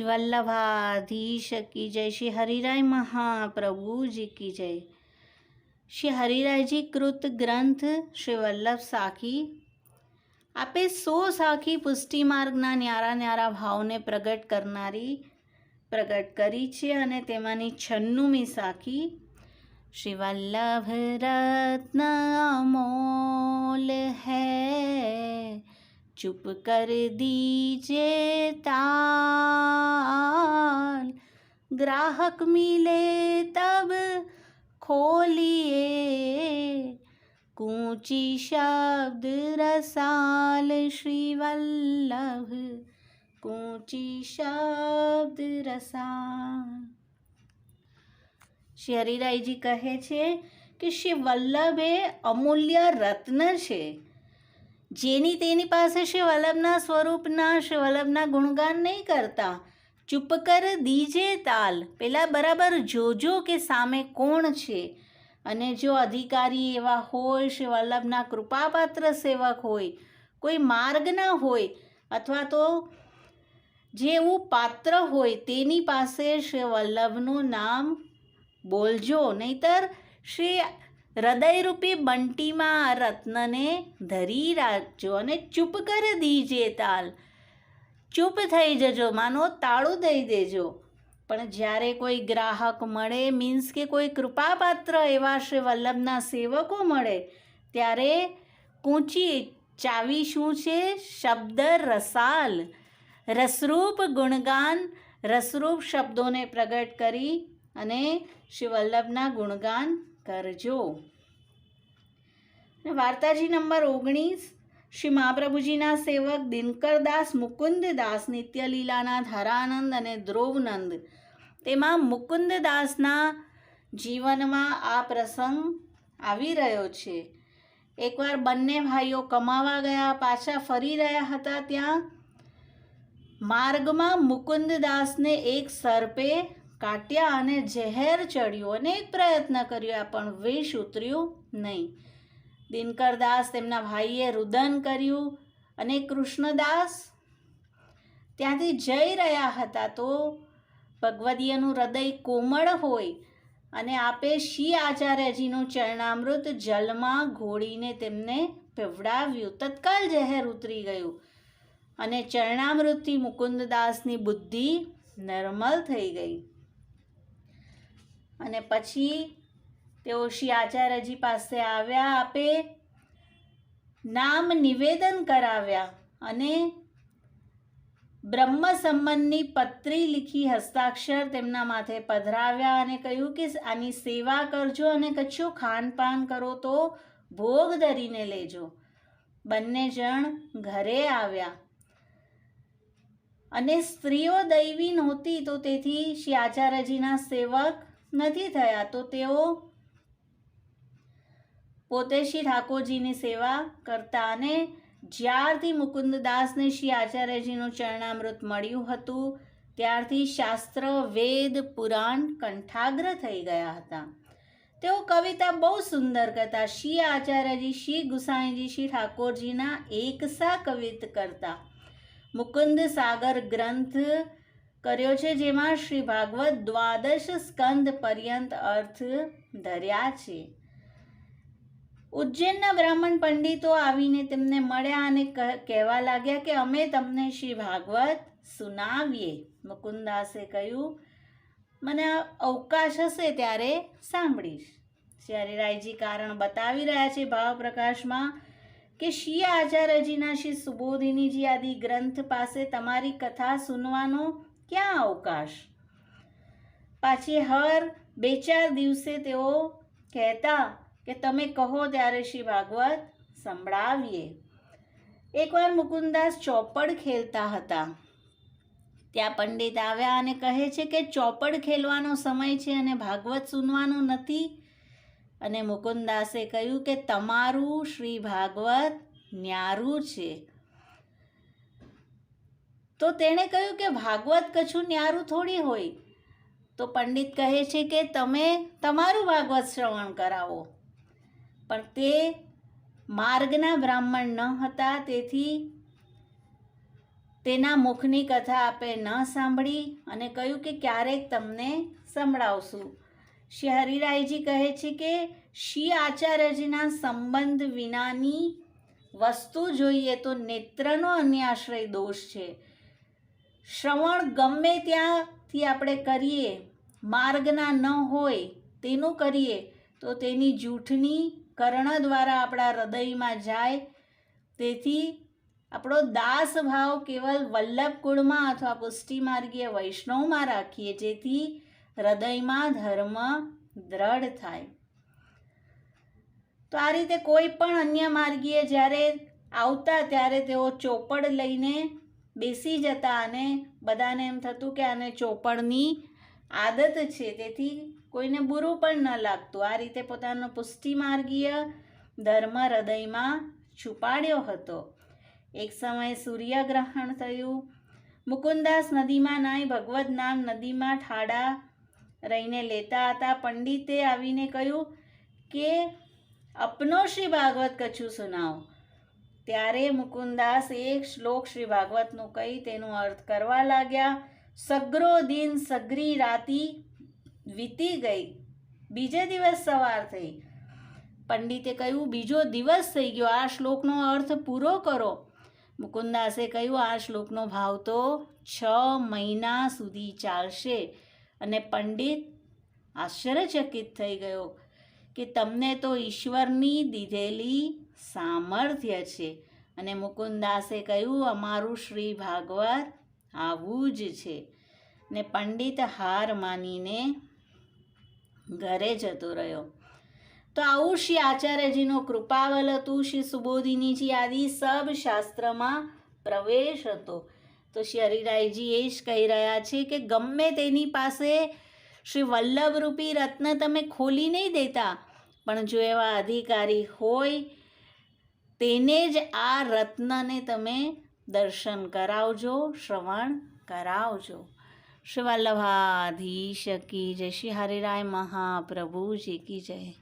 વલ્લભાધીશ કી જય શ્રી હરિરાય મહાપ્રભુજી કી જય. શ્રી હરિરાયજી કૃત ગ્રંથ શ્રી વલ્લભ સાખી. આપે સો સાખી પુષ્ટિ માર્ગના ન્યારા ન્યારા ભાવને પ્રગટ કરનારી, પ્રગટ કરી છે અને તેમાંની છન્નુમી સાખી. શ્રી વલ્લભ રત્ન અમોલ હૈ. ચૂપ કર દીજે તાન ગ્રાહક મિલે તબ ખોલીએ કૂંચી શબ્દ રસાલ શ્રી વલ્લભ કૂંચી શબ્દ રસાલ શ્રી હરિરાયજી કહે છે કે શ્રી વલ્લભ એ અમૂલ્ય રત્ન છે જેની તેની પાસે છે વલ્લભના સ્વરૂપના શ્રી વલ્લભના ગુણગાન નહીં કરતા. ચૂપ કર દીજે તાલ. પહેલાં બરાબર જોજો કે સામે કોણ છે. અને જો અધિકારી એવા હોય શ્રી વલ્લભના કૃપાપાત્ર સેવક હોય, કોઈ માર્ગના હોય, અથવા તો જેવું પાત્ર હોય, તેની પાસે શ્રી વલ્લભનું નામ બોલજો. નહીતર શ્રી હૃદયરૂપી બંટીમાં આ રત્નને ધરી રાખજો અને ચૂપ કરી દીજે તાલ. ચૂપ થઈ જજો, માનો તાળું દઈ દેજો. પણ જ્યારે કોઈ ગ્રાહક મળે, મીન્સ કે કોઈ કૃપાપાત્ર એવા શ્રી વલ્લભના સેવકો મળે, ત્યારે કૂંચી ચાવી શું છે? શબ્દ રસાલ. રસરૂપ ગુણગાન, રસરૂપ શબ્દોને પ્રગટ કરી અને શ્રી વલ્લભના ગુણગાન કરજો. વાર્તાજી નંબર ઓગણીસ, શ્રી મહાપ્રભુજીના સેવક દિનકરદાસ મુકુંદદાસ નિત્યલીલાના ધરાનંદ અને ધ્રુવનંદ. તેમાં મુકુંદદાસના જીવનમાં આ પ્રસંગ આવી રહ્યો છે. એકવાર બંને ભાઈઓ કમાવા ગયા, પાછા ફરી રહ્યા હતા ત્યાં માર્ગમાં મુકુંદદાસને એક સર્પે કાટ્યા અને ઝેર ચડ્યું અનેક પ્રયત્ન કર્યા, પણ વિષ ઉતર્યું નહીં. દિનકરદાસ તેમના ભાઈએ રુદન કર્યું અને કૃષ્ણદાસ ત્યાંથી જઈ રહ્યા હતા. તો ભગવદીયનું હૃદય કોમળ હોય અને આપે શ્રી આચાર્યજીનું ચરણામૃત જલમાં ઘોળીને તેમને પીવડાવ્યું. તત્કાલ ઝેર ઉતરી ગયું અને ચરણામૃતથી મુકુંદદાસની બુદ્ધિ નર્મલ થઈ ગઈ. અને પછી તેઓ શ્રી આચાર્યજી પાસે આવ્યા, આપે નામ નિવેદન કરાવ્યા અને બ્રહ્મ સંબંધની પત્રી લીખી હસ્તાક્ષર તેમના માથે પધરાવ્યા અને કહ્યું કે આની સેવા કરજો અને કચ્છું ખાનપાન કરો તો ભોગ ધરીને લેજો. બંને જણ ઘરે આવ્યા. અને સ્ત્રીઓ દૈવી નહોતી તો તેથી શ્રી આચાર્યજીના સેવક નથી થયા તો તેઓ પોતે શ્રી ઠાકોરજીની સેવા કરતા અને જ્યારથી મુકુંદદાસને શ્રી આચાર્યજીનું ચરણામૃત મળ્યું હતું, ત્યારથી શાસ્ત્ર, વેદ, પુરાણ કંઠાગ્ર થઈ ગયા હતા. તેઓ કવિતા બહુ સુંદર કરતા, શ્રી આચાર્યજી, શ્રી ગુસાઈજી, શ્રી ઠાકોરજીના એકસા કવિત કરતા. મુકુંદ સાગર ગ્રંથ કર્યો છે, જેમાં શ્રી ભાગવત દ્વાદશ સ્કંદ પર્યંત અર્થ ધર્યા છે. ઉજ્જૈનના બ્રાહ્મણ પંડિતો આવીને તેમને મળ્યા અને કહેવા લાગ્યા કે અમે તમને શ્રી ભાગવત સુનાવીએ. મુકુંદાસે કહ્યું, મને અવકાશ હશે ત્યારે સાંભળીશ. જ્યારે રાયજી કારણ બતાવી રહ્યા છે ભાવ પ્રકાશમાં કે શ્રી આચાર્યજીના શ્રી સુબોધિનીજી આદિ ગ્રંથ પાસે તમારી કથા સુનવાનો ક્યાં અવકાશ? પાછી હર બે ચાર દિવસે તેઓ કહેતા કે તમે કહો ત્યારે શ્રી ભાગવત સંભળાવીએ. એકવાર મુકુંદાસ ચોપડ ખેલતા હતા. ત્યાં પંડિત આવ્યા અને કહે છે કે ચોપડ ખેલવાનો સમય છે અને ભાગવત સુનવાનો નથી. અને મુકુંદાસે કહ્યું કે તમારું શ્રી ભાગવત ન્યારું છે. તો તેણે કહ્યું કે ભાગવત કશું ન્યારું થોડી હોય. તો પંડિત કહે છે કે તમે તમારું ભાગવત શ્રવણ કરાવો. પણ તે માર્ગના બ્રાહ્મણ ન હતા, તેથી તેના મુખની કથા આપે ન સાંભળી અને કહ્યું કે ક્યારેક તમને સંભળાવશું. શ્રી હરિરાયજી કહે છે કે શ્રી આચાર્યજીના સંબંધ વિનાની વસ્તુ જોઈએ તો નેત્રનો અન્યાશ્રય દોષ છે. શ્રવણ ગમે ત્યાંથી આપણે કરીએ, માર્ગના ન હોય તેનું કરીએ, તો તેની જૂઠની કર્ણ દ્વારા આપણા હૃદયમાં જાય. તેથી આપણો દાસ ભાવ કેવલ વલ્લભ કુળમાં અથવા પુષ્ટિ માર્ગીય વૈષ્ણવમાં રાખીએ, જેથી હૃદયમાં ધર્મ દ્રઢ થાય. તો આ રીતે કોઈ પણ અન્ય માર્ગીય જ્યારે આવતા, ત્યારે તેઓ ચોપડ લઈને બેસી જતા અને બધાને એમ થતું કે આને ચોપડની આદત છે, તેથી કોઈને બુરું પણ ન લાગતું. આ રીતે પોતાનો પુષ્ટિમાર્ગીય ધર્મ હૃદયમાં છુપાડ્યો હતો. એક સમયે સૂર્યગ્રહણ થયું. મુકુંદાસ નદીમાં નાય ભગવદ નામ નદીમાં ઠાડા રહીને લેતા હતા. પંડિતે આવીને કહ્યું કે, અપનો શ્રી ભાગવત કચ્છું સુનાવ. ત્યારે મુકુંદાસ એક શ્લોક શ્રી ભાગવતનું કહી તેનો અર્થ કરવા લાગ્યા, સગરો દિન સગરી રાતી વીતી ગઈ, બીજે દિવસ સવાર થઈ. પંડિતે કહ્યું, બીજો દિવસ થઈ ગયો, આ શ્લોકનો અર્થ પૂરો કરો. મુકુંદાસે કહ્યું, આ શ્લોકનો ભાવ તો છ મહિના સુધી ચાલશે. અને પંડિત આશ્ચર્યચકિત થઈ ગયો કે તમને તો ઈશ્વરની દીધેલી સામર્થ્ય છે. અને મુકુંદાસે કહ્યું, અમારું શ્રી ભાગવત આવું જ છે. ને પંડિત હાર માનીને ઘરે જતો રહ્યો. તો આવું શ્રી આચાર્યજીનો કૃપાવલ હતું. શ્રી સુબોધિનીજી આદિ સબ શાસ્ત્રમાં પ્રવેશ હતો. તો શ્રી હરિરાયજી એ જ કહી રહ્યા છે કે, ગમે તેની પાસે શ્રી વલ્લભરૂપી રત્ન તમે ખોલી નહીં દેતા. પણ જો એવા અધિકારી હોય તેને જ આ રત્નને તમે દર્શન કરાવજો, શ્રવણ કરાવજો. શ્રી વલ્લભાધીશ કી જય. શ્રી હરિરાય મહાપ્રભુજી કી જય.